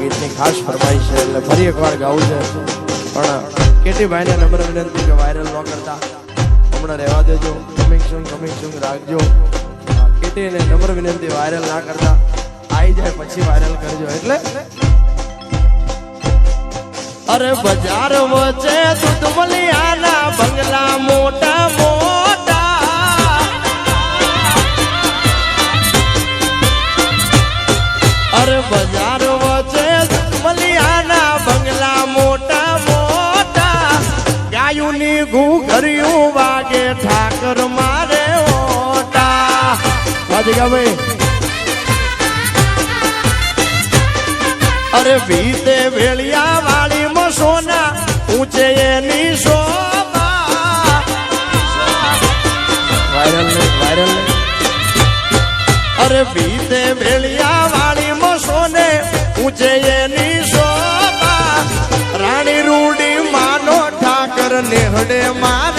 ગીતની ખાસ ફરમાઈ છે. એટલે ફરી એકવાર ગાવું છે. પણ કેટીભાઈને નમ્ર વિનંતી કે વાયરલ ન કરતા. હમણાં રહેવા દેજો. કમિંગ સુંગ કમિંગ સૂન રાખજો. કેટીને નમ્ર વિનંતી વાયરલ ના કરતા. આવી જાય પછી વાયરલ કરજો. એટલે અરે બજાર વચ્ચે દૂધમલિયાના બંગલા મોટા મોટા ભાઈ અરે ભીતે વેળિયા વાળી સોના ઊંચે એની શોભા. વાયરલ વાયરલ અરે ભીતે વેળિયા વાળી સોને ઊંચે એની શોભા. રાણી રૂડી માનો ઠાકર નેહડે મારે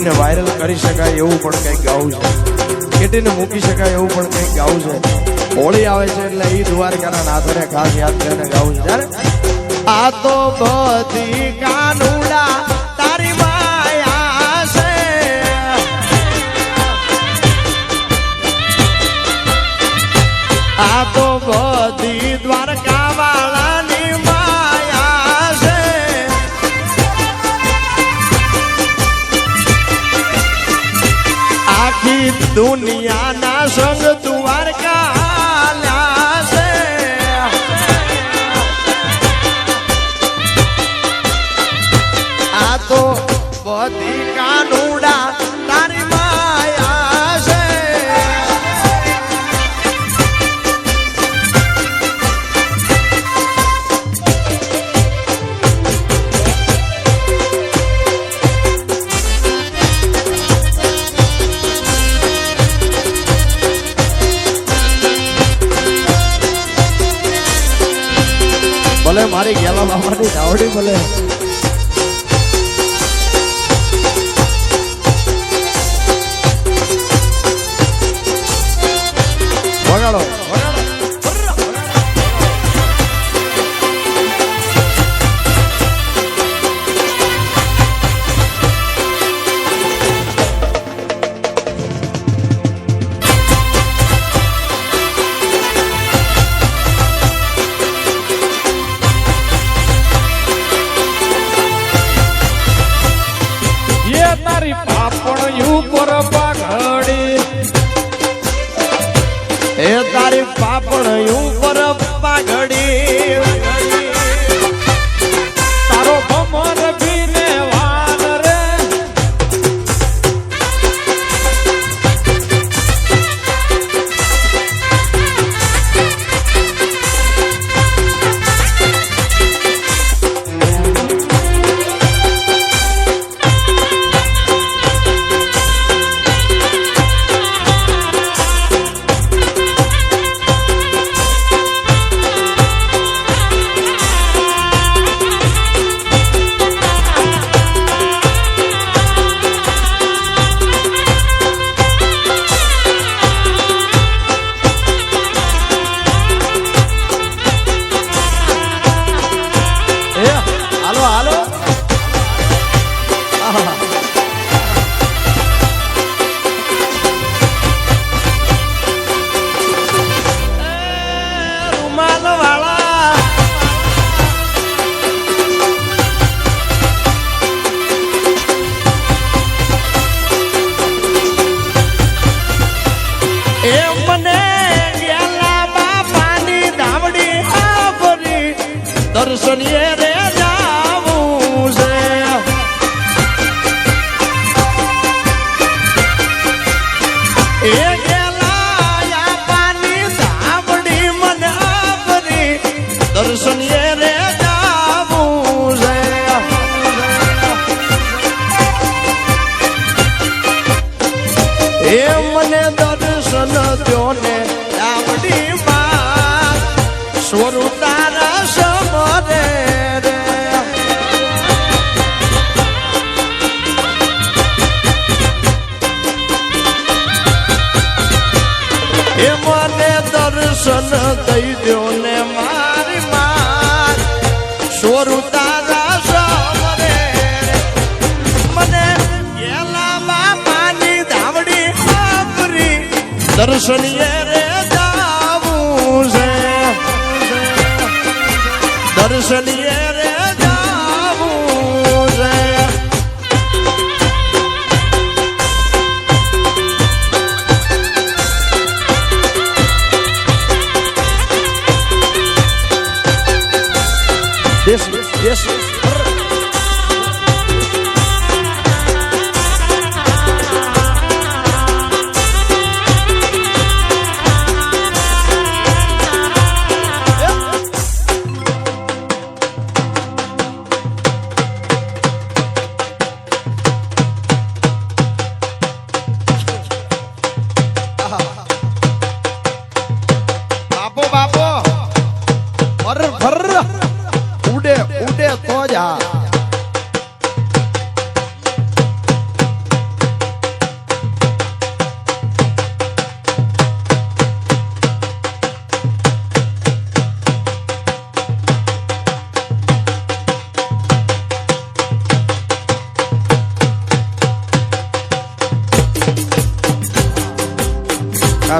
કેટીને વાયરલ કરી શકાય એવું પણ કંઈક ગાવું છે. કેટીને મૂકી શકાય એવું પણ કંઈક ગાવું છે. હોળી આવે છે એટલે એ દ્વારકાના નાથને ખાસ યાદ કરીને ગાવું છે. આ તો બધી કાનુડા દુનિયાના સંગ દ્વારકા બાબાની દાવડી એ તારી પાપણ ઉપર પાઘડી Yeah.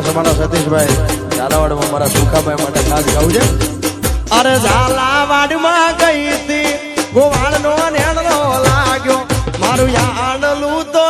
મહાસભાના સતીશભાઈ ઝાલાવાડમાં મારા સુખાભાઈ માટે ખાસ ગાવું છે. અરે ઝાલાવાડમાં ગઈ હતી, ગોવાળનો નો લાગ્યો. મારું યાડલું તો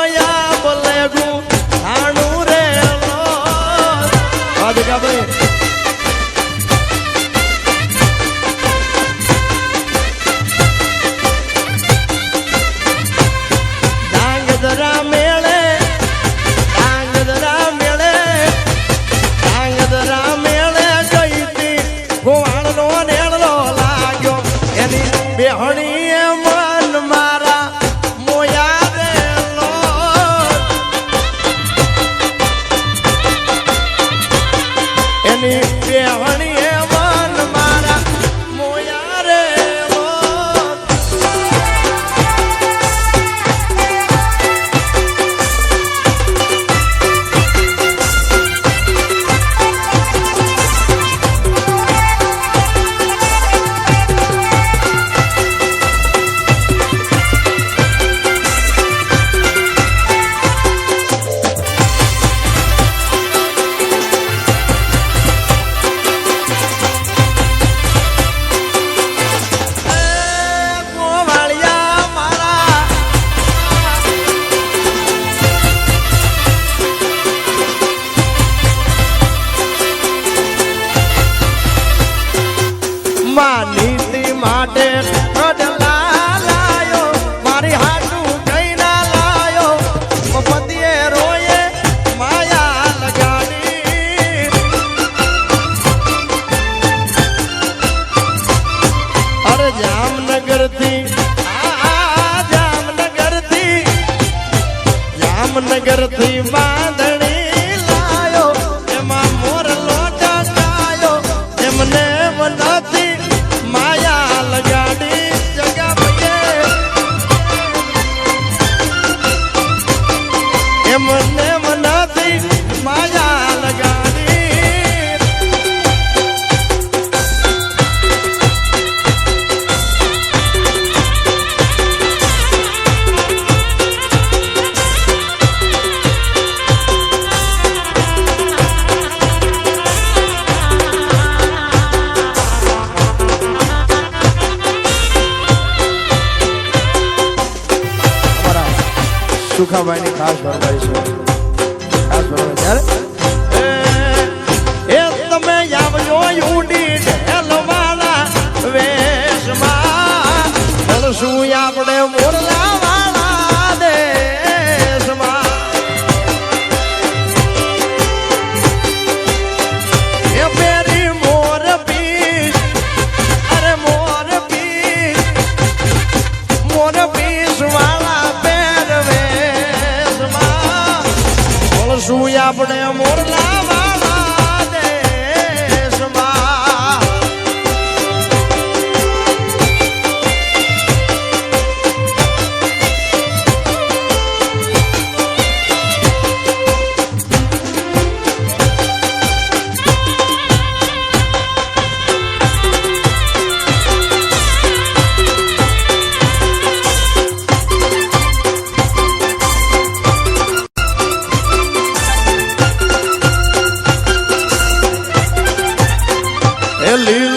જામનગરથી જામનગરથી જામનગરથી બા খাওয়াইনি খাস দরবারি Ele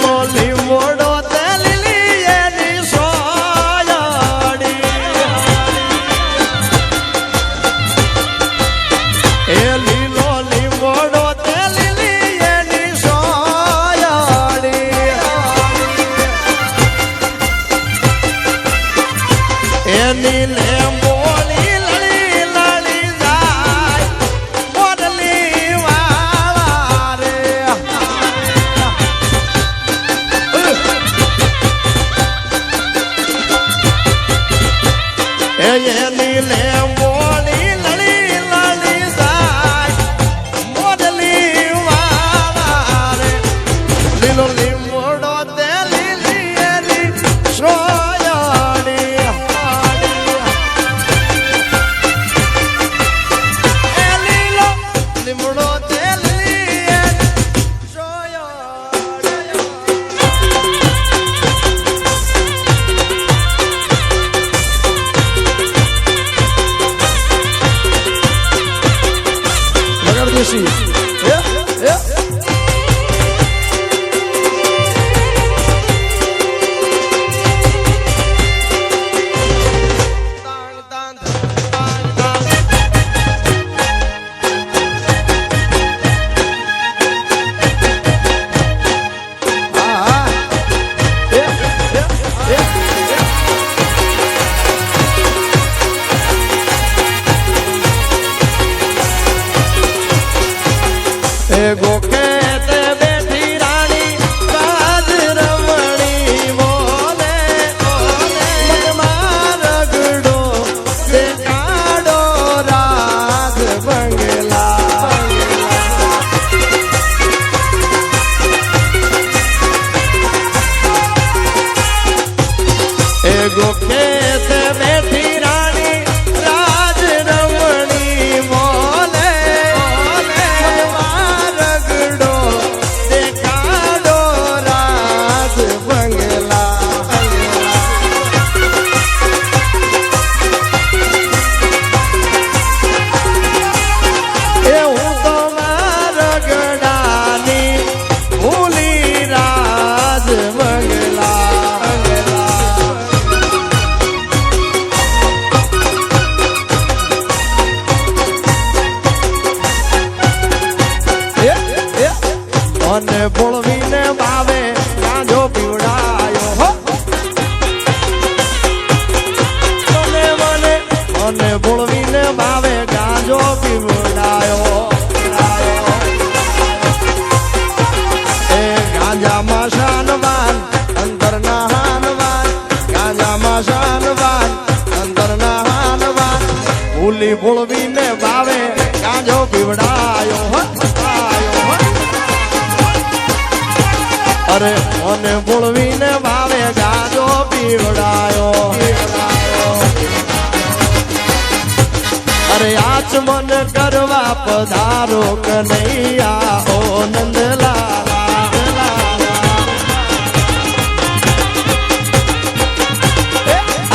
અરે આચમન કરવા પધારો કનૈયા, ઓ નંદલા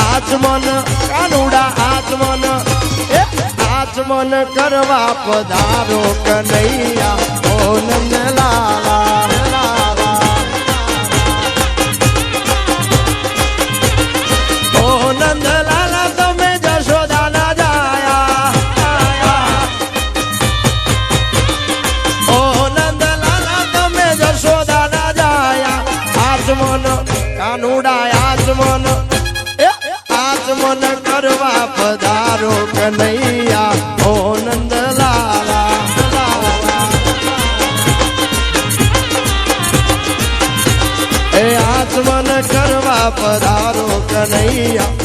આચમન, કાનુડા આચમન આચમન કરવા પધારો કનૈયા, ઓ નંદલાલા. કનૈયા ઓ નંદ લાલા એ આચમન કરવા પધારો કનૈયા